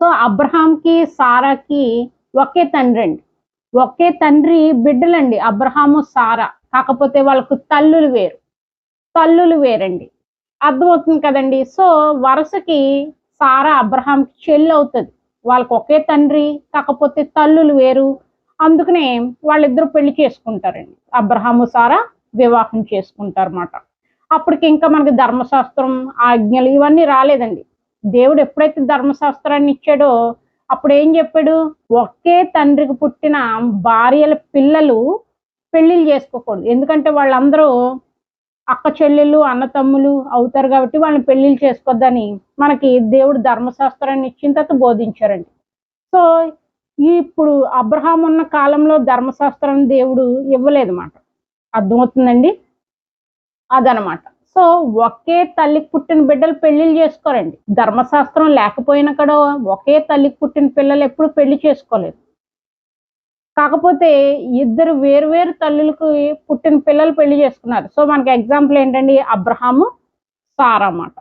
So అబ్రహాంకి సారాకి ఒకే తండ్రి అండి. ఒకే తండ్రి బిడ్డలండి అబ్రహాము సారా. కాకపోతే వాళ్ళకు తల్లులు వేరు. తల్లులు వేరండి. అర్థమవుతుంది కదండి. సో వరుసకి సారా అబ్రహాంకి చెల్లి అవుతుంది. వాళ్ళకి ఒకే తండ్రి కాకపోతే తల్లులు వేరు. అందుకనే వాళ్ళిద్దరూ పెళ్ళి చేసుకుంటారండి. అబ్రహాము సారా వివాహం చేసుకుంటారు అన్నమాట అప్పటికి ఇంకా మనకి ధర్మశాస్త్రం ఆజ్ఞలు ఇవన్నీ రాలేదండి. దేవుడు ఎప్పుడైతే ధర్మశాస్త్రాన్ని ఇచ్చాడో అప్పుడు ఏం చెప్పాడు? ఒకే తండ్రికి పుట్టిన భార్యల పిల్లలు పెళ్ళిళ్ళు చేసుకోకూడదు. ఎందుకంటే వాళ్ళందరూ అక్క చెల్లెళ్ళు అన్నతమ్ములు అవుతారు కాబట్టి వాళ్ళని పెళ్ళిళ్ళు చేసుకోవద్దని మనకి దేవుడు ధర్మశాస్త్రాన్ని ఇచ్చిన తర్వాత బోధించారండి. సో ఇప్పుడు అబ్రహాం ఉన్న కాలంలో ధర్మశాస్త్రాన్ని దేవుడు ఇవ్వలేదు మాట అర్థమవుతుందండి? అదనమాట సో ఒకే తల్లికి పుట్టిన బిడ్డలు పెళ్ళిళ్ళు చేసుకోరండి. ధర్మశాస్త్రం లేకపోయినా కూడా ఒకే తల్లికి పుట్టిన పిల్లలు ఎప్పుడు పెళ్ళి చేసుకోలేదు. కాకపోతే ఇద్దరు వేరు తల్లులకు పుట్టిన పిల్లలు పెళ్ళి చేసుకున్నారు. సో మనకి ఎగ్జాంపుల్ ఏంటండి? అబ్రహాము సారా అన్నమాట.